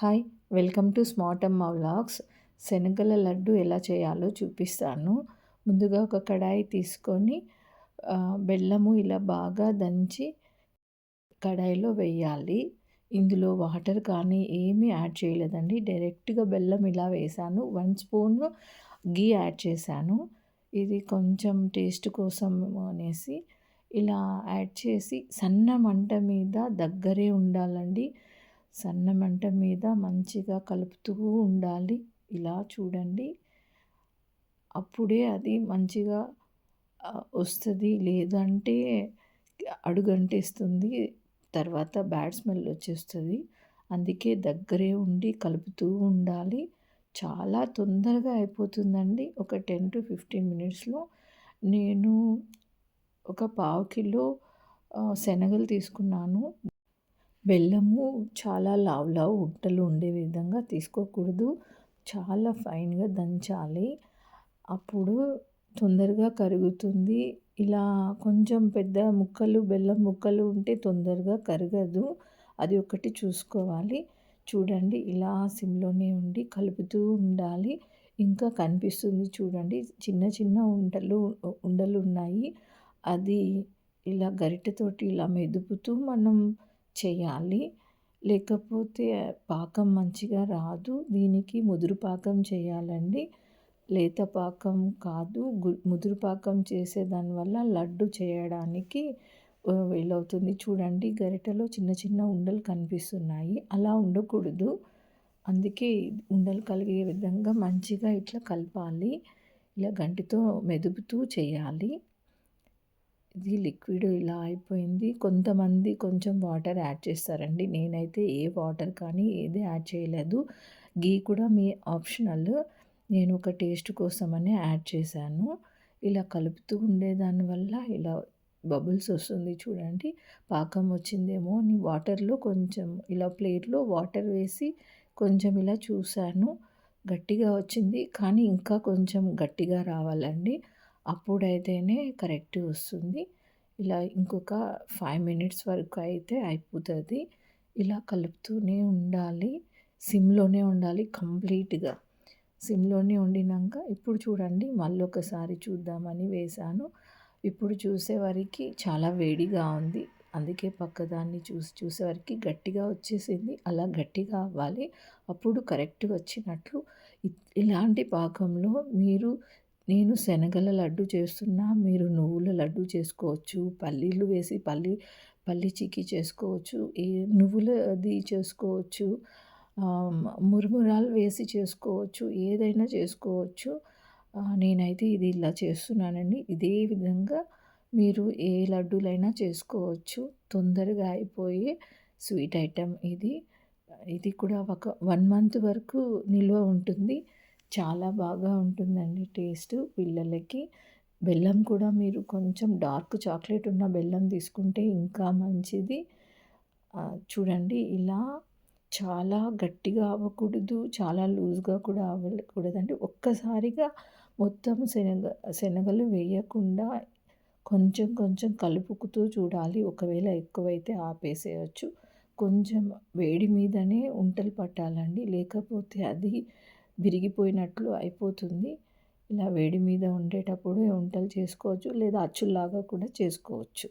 Hi welcome to smart Amma vlogs. శనగల లడ్డు ఎలా చేయాలో చూపిస్తాను. ముందుగా ఒక కడాయి తీసుకొని బెల్లము ఇలా బాగా దంచి కడాయిలో వేయాలి. ఇందులో వాటర్ కానీ ఏమీ యాడ్ చేయలేదండి. డైరెక్ట్గా బెల్లం ఇలా వేసాను. వన్ స్పూన్ గీ యాడ్ చేశాను. ఇది కొంచెం టేస్ట్ కోసం అనేసి ఇలా యాడ్ చేసి సన్న మంట మీద దగ్గరే ఉండాలండి. సన్న మంట మీద మంచిగా కలుపుతూ ఉండాలి. ఇలా చూడండి. అప్పుడే అది మంచిగా వస్తుంది. లేదంటే అడుగంటేస్తుంది. తర్వాత బ్యాడ్ స్మెల్ వచ్చేస్తుంది. అందుకే దగ్గరే ఉండి కలుపుతూ ఉండాలి. చాలా తొందరగా అయిపోతుందండి. ఒక టెన్ టు ఫిఫ్టీన్ మినిట్స్లో నేను ఒక పావు కిలో శనగలు తీసుకున్నాను. బెల్లము చాలా లావు లావు ఉట్టలు ఉండే విధంగా తీసుకోకూడదు. చాలా ఫైన్గా దంచాలి. అప్పుడు తొందరగా కరుగుతుంది. ఇలా కొంచెం పెద్ద ముక్కలు బెల్లం ముక్కలు ఉంటే తొందరగా కరగదు. అది ఒకటి చూసుకోవాలి. చూడండి ఇలా సిమ్లోనే ఉండి కలుపుతూ ఉండాలి. ఇంకా కనిపిస్తుంది చూడండి చిన్న చిన్న ఉండలు ఉండలు ఉన్నాయి. అది ఇలా గరిటెతోటి ఇలా మెదుపుతూ మనం చేయాలి. లేకపోతే పాకం మంచిగా రాదు. దీనికి ముదురు పాకం చేయాలండి. లేత పాకం కాదు. ముదురు పాకం చేసే దానివల్ల లడ్డు చేయడానికి వీలవుతుంది. చూడండి గరిటెలో చిన్న చిన్న ఉండలు కనిపిస్తున్నాయి. అలా ఉండకూడదు. అందుకే ఉండలు కలిగే విధంగా మంచిగా ఇట్లా కలపాలి. ఇలా గంటితో మెదుపుతూ చేయాలి. ఇది లిక్విడ్ ఇలా అయిపోయింది. కొంతమంది కొంచెం వాటర్ యాడ్ చేస్తారండి. నేనైతే ఏ వాటర్ కానీ ఏది యాడ్ చేయలేదు. గీ కూడా మీ ఆప్షనల్. నేను ఒక టేస్ట్ కోసమని యాడ్ చేశాను. ఇలా కలుపుతూ ఉండేదాని వల్ల ఇలా బబుల్స్ వస్తుంది చూడండి. పాకం వచ్చిందేమో అని వాటర్లో కొంచెం ఇలా ప్లేట్లో వాటర్ వేసి కొంచెం ఇలా చూశాను. గట్టిగా వచ్చింది. కానీ ఇంకా కొంచెం గట్టిగా రావాలండి. అప్పుడైతేనే కరెక్ట్ వస్తుంది. ఇలా ఇంకొక ఫైవ్ మినిట్స్ వరకు అయితే అయిపోతుంది. ఇలా కలుపుతూనే ఉండాలి. సిమ్లోనే ఉండాలి కంప్లీట్గా. సిమ్లోనే వండినాక ఇప్పుడు చూడండి మళ్ళీ ఒకసారి చూద్దామని వేశాను. ఇప్పుడు చూసేవారికి చాలా వేడిగా ఉంది. అందుకే పక్కదాన్ని చూసి చూసేవారికి గట్టిగా వచ్చేసింది. అలా గట్టిగా అవ్వాలి. అప్పుడు కరెక్ట్గా వచ్చినట్లు. ఇలాంటి పాకంలో మీరు నేను శనగల లడ్డు చేస్తున్నా మీరు నువ్వుల లడ్డు చేసుకోవచ్చు పల్లీలు వేసి పల్లి పల్లి చిక్కీ చేసుకోవచ్చు ఏ నువ్వులది చేసుకోవచ్చు మురుమురాలు వేసి చేసుకోవచ్చు ఏదైనా చేసుకోవచ్చు. నేనైతే ఇది ఇలా చేస్తున్నానండి. ఇదే విధంగా మీరు ఏ లడ్డూలైనా చేసుకోవచ్చు. తొందరగా అయిపోయే స్వీట్ ఐటెం ఇది. ఇది కూడా ఒక వన్ మంత్ వరకు నిల్వ ఉంటుంది. చాలా బాగా ఉంటుందండి టేస్ట్ పిల్లలకి. బెల్లం కూడా మీరు కొంచెం డార్క్ చాక్లెట్ ఉన్న బెల్లం తీసుకుంటే ఇంకా మంచిది. చూడండి ఇలా చాలా గట్టిగా అవ్వకూడదు చాలా లూజ్గా కూడా అవ్వకూడదండి. ఒక్కసారిగా మొత్తం శనగ శనగలు వేయకుండా కొంచెం కొంచెం కలుపుకుతూ చూడాలి. ఒకవేళ ఎక్కువైతే ఆపేసేయచ్చు. కొంచెం వేడి మీదనే ఉంటలు పట్టాలండి. లేకపోతే అది విరిగిపోయినట్లు అయిపోతుంది. ఇలా వేడి మీద ఉండేటప్పుడు వంటలు చేసుకోవచ్చు లేదా అచ్చుల్లాగా కూడా చేసుకోవచ్చు.